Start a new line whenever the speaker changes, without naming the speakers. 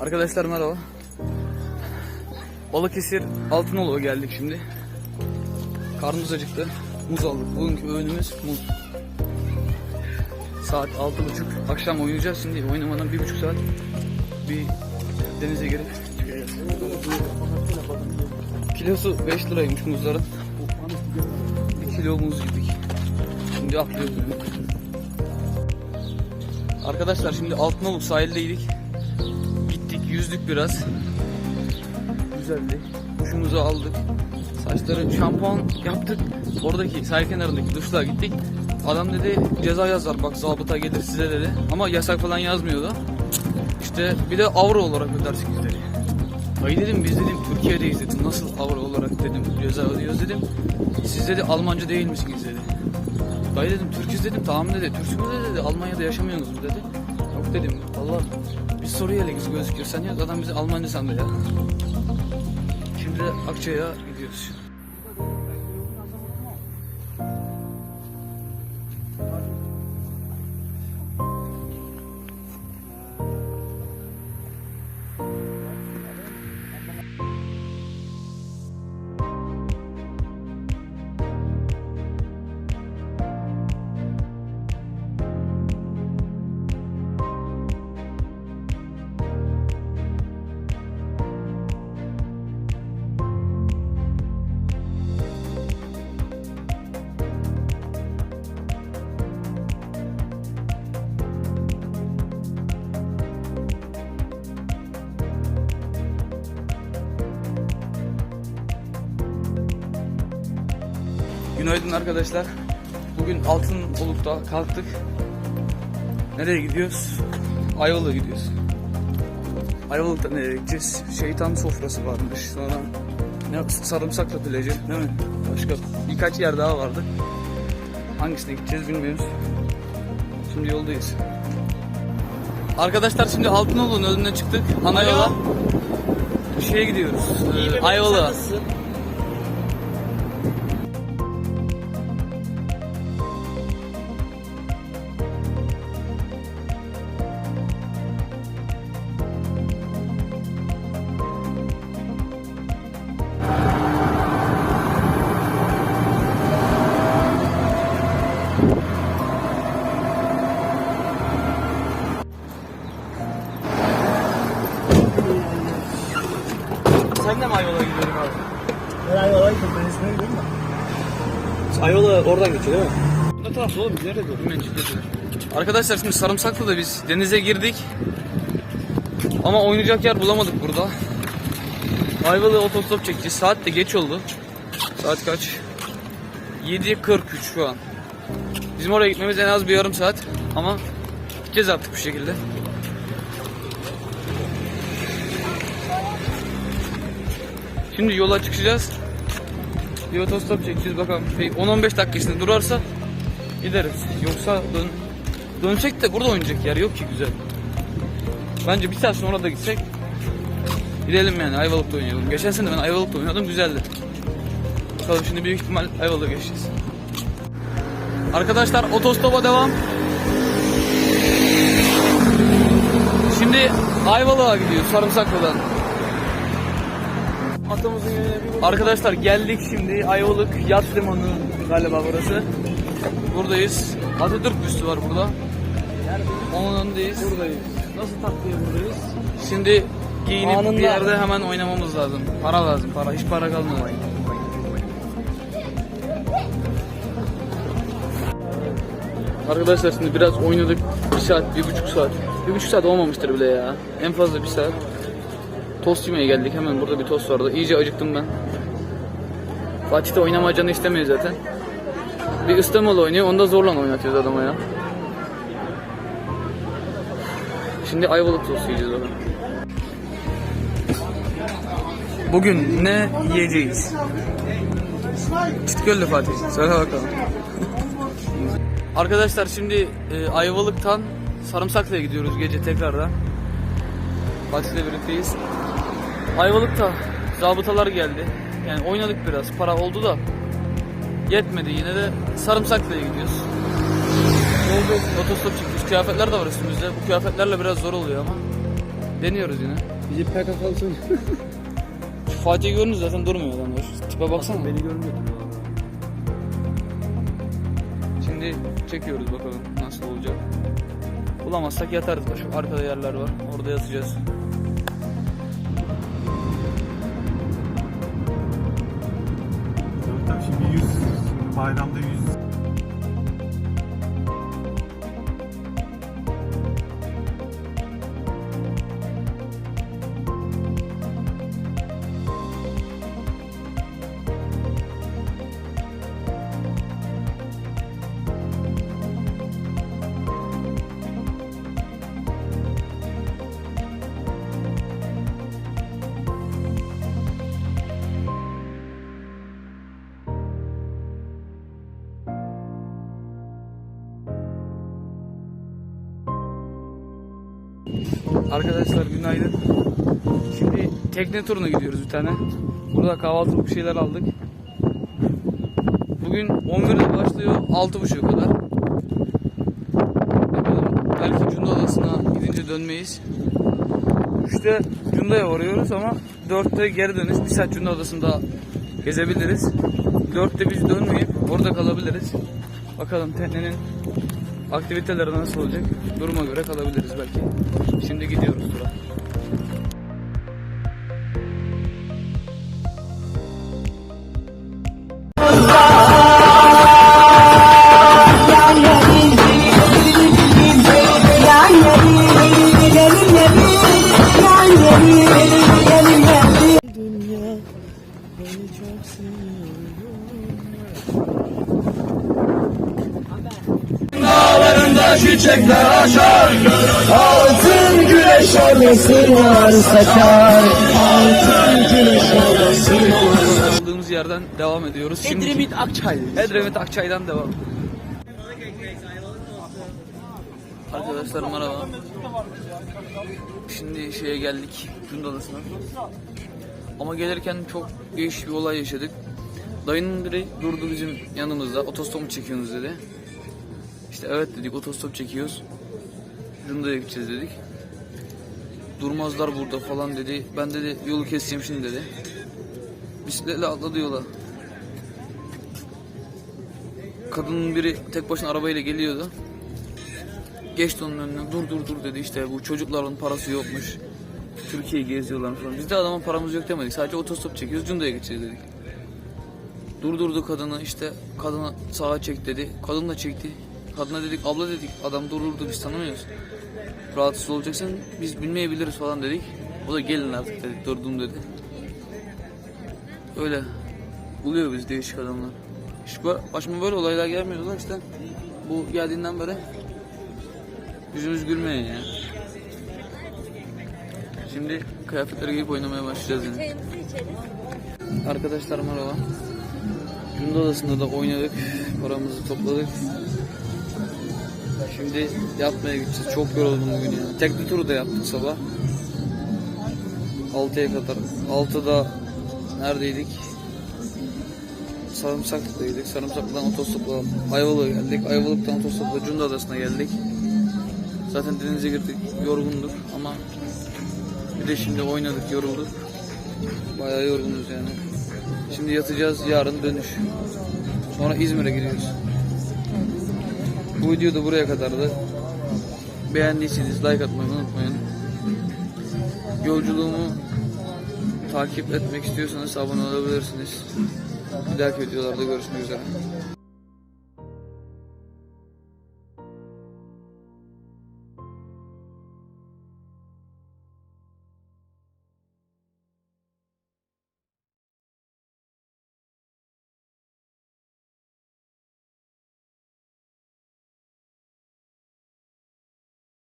Arkadaşlar merhaba. Balıkesir Altınoluk'a geldik şimdi. Karnımız acıktı. Muz aldık. Bugünkü öğünümüz muz. Saat 6.30. Akşam oynayacağız şimdi. Oynamadan bir buçuk saat bir denize girip. Kilosu 5 liraymış muzların. Bir kilo muz yedik. Şimdi atlıyoruz. Arkadaşlar şimdi Altınoluk sahildeydik. Yüzdük biraz. Güzeldi. Duşumuzu aldık. Saçları şampuan yaptık. Oradaki sahil kenarındaki duşluğa gittik. Adam dedi ceza yazar bak zabıta gelir size dedi. Ama yasak falan yazmıyordu. İşte bir de avro olarak ödersiniz dedi. Ay dedim biz dedim Türkiye'deyiz dedim. Nasıl avro olarak dedim ceza ödüyoruz dedim. Siz dedi Almancı değil misiniz dedi. Dayı dedim Türküz dedim tamam dedi. Türk'ü mü dedi, Almanya'da yaşamıyorsunuz dedi. Yok dedim Allah biz Suriyeliyiz gözüküyor. Sen yok adam bizi Almancı sandı ya. Şimdi Akçay'a gidiyoruz. Günaydın arkadaşlar. Bugün Altınoluk'ta kalktık. Nereye gidiyoruz? Ayvalık'a gidiyoruz. Ayvalık'ta nereye gideceğiz? Şeytan sofrası varmış. Sonra ne sarımsaklı plajı değil mi? Başka birkaç yer daha vardı. Hangisine gideceğiz bilmiyoruz. Şimdi yoldayız. Arkadaşlar şimdi Altınoluk'un önüne çıktık. Ana yola. Şeye gidiyoruz. Ee, Ayvalık'a.
Ayvalı oradan geçiyor değil mi?
Ne tarafta oğlum? Nerede çıkıyoruz. Arkadaşlar şimdi Sarımsaklı da biz denize girdik. Ama oynayacak yer bulamadık burada. Ayvalık'a otostop çekeceğiz. Saat de geç oldu. Saat kaç? 7.43 şu an. Bizim oraya gitmemiz en az bir yarım saat. Ama gideceğiz artık bu şekilde. Şimdi yola çıkacağız. Bir otostop çekeceğiz bakalım. Bir 10-15 dakikasında durarsa gideriz. Yoksa dön dönsek de burada oynayacak yer yok ki güzel. Bence bir saat sonra da gitsek gidelim yani Ayvalık'ta oynayalım. Geçen sene ben Ayvalık'ta oynadım güzeldi. Bakalım şimdi büyük ihtimal Ayvalık'a geçeceğiz. Arkadaşlar otostopa devam. Şimdi Ayvalık'a gidiyoruz Sarımsaklı'dan.
Atamızın yerine bir
Arkadaşlar geldik şimdi Ayvalık Yat Limanı galiba burası. Buradayız. Atatürk büstü var burada. Onun önündeyiz.
buradayız. Nasıl takviye buradayız?
Şimdi giyinip
Anında.
bir yerde hemen oynamamız lazım. Para lazım para. Hiç para kalmadı. Arkadaşlar şimdi biraz oynadık. Bir saat, bir buçuk saat. Bir buçuk saat olmamıştır bile ya. En fazla bir saat. Tost yemeye geldik. Hemen burada bir tost vardı. İyice acıktım ben. Fatih de oynama canı istemiyor zaten. Bir İstanbul oynuyor. Onu da zorla oynatıyoruz adama ya. Şimdi ayvalık tostu yiyeceğiz bakalım. Bugün ne yiyeceğiz? Çıtgöllü Fatih. Söyle bakalım. Arkadaşlar şimdi e, Ayvalık'tan Sarımsaklı'ya gidiyoruz gece tekrardan. Fatih'le birlikteyiz. Ayvalık'ta zabıtalar geldi. Yani oynadık biraz. Para oldu da yetmedi. Yine de Sarımsaklı'ya gidiyoruz. Yolda otostop çekiyoruz. Kıyafetler de var üstümüzde. Bu kıyafetlerle biraz zor oluyor ama. Deniyoruz yine.
Bizi PKK'lı söyle.
Şu Fatih'i gördünüz zaten durmuyor adamlar. Tipe baksana.
Beni görmüyordu.
Şimdi çekiyoruz bakalım nasıl olacak. Bulamazsak yatarız. Şu arkada yerler var. Orada yatacağız.
Bayramda 100
Arkadaşlar günaydın. Şimdi tekne turuna gidiyoruz bir tane. Burada kahvaltılık bir şeyler aldık. Bugün 11'de başlıyor 6.30'a kadar. Bakalım belki Cunda Adası'na gidince dönmeyiz. 3'te Cunda'ya varıyoruz ama 4'te geri dönüş. Bir saat Cunda Adası'nda gezebiliriz. 4'te biz dönmeyip orada kalabiliriz. Bakalım teknenin aktiviteleri nasıl olacak? Duruma göre kalabiliriz belki. Şimdi gidiyoruz tura.
Altın güneş orası var saçar. Altın güneş orası var.
Kaldığımız yerden devam ediyoruz. Şimdi
Edremit Akçay.
Edremit Akçay'dan devam. Arkadaşlar merhaba. Şimdi şeye geldik Cunda Adası'na. Ama gelirken çok değişik bir olay yaşadık. Dayının biri durdu bizim yanımızda. Otostop mu çekiyorsunuz dedi. İşte evet dedik otostop çekiyoruz. Cunda'ya gideceğiz dedik. Durmazlar burada falan dedi. Ben dedi yolu keseceğim şimdi dedi. Bisikletle atladı yola. Kadının biri tek başına arabayla geliyordu. Geçti onun önüne dur dur dur dedi işte bu çocukların parası yokmuş. Türkiye'yi geziyorlar falan. Biz de adamın paramız yok demedik. Sadece otostop çekiyoruz Cunda'ya geçeceğiz dedik. Durdurdu kadını işte kadına sağa çek dedi. Kadın da çekti. Kadına dedik abla dedik adam durdurdu biz tanımıyoruz. Rahatsız olacaksan biz bilmeyebiliriz falan dedik. O da gelin artık dedik durdum dedi. Öyle buluyor biz değişik adamlar. Bu- başıma böyle olaylar gelmiyor da işte bu geldiğinden beri yüzümüz gülmüyor ya. Şimdi kıyafetleri giyip oynamaya başlayacağız yani. Arkadaşlar merhaba. Cunda Adası'nda da oynadık. Paramızı topladık. Şimdi yatmaya gideceğiz. Çok yoruldum bugün ya. Tekne turu da yaptık sabah. 6'ya kadar. 6'da neredeydik? Sarımsaklı'daydık. Sarımsaklı'dan otostopla Ayvalık'a geldik. Ayvalık'tan otostopla Cunda Adası'na geldik. Zaten denize girdik. Yorgunduk ama bir de şimdi oynadık, yorulduk. Bayağı yorgunuz yani. Şimdi yatacağız, yarın dönüş. Sonra İzmir'e gidiyoruz. Bu video da buraya kadardı. Beğendiyseniz like atmayı unutmayın. Yolculuğumu takip etmek istiyorsanız abone olabilirsiniz. Bir dahaki videolarda görüşmek üzere.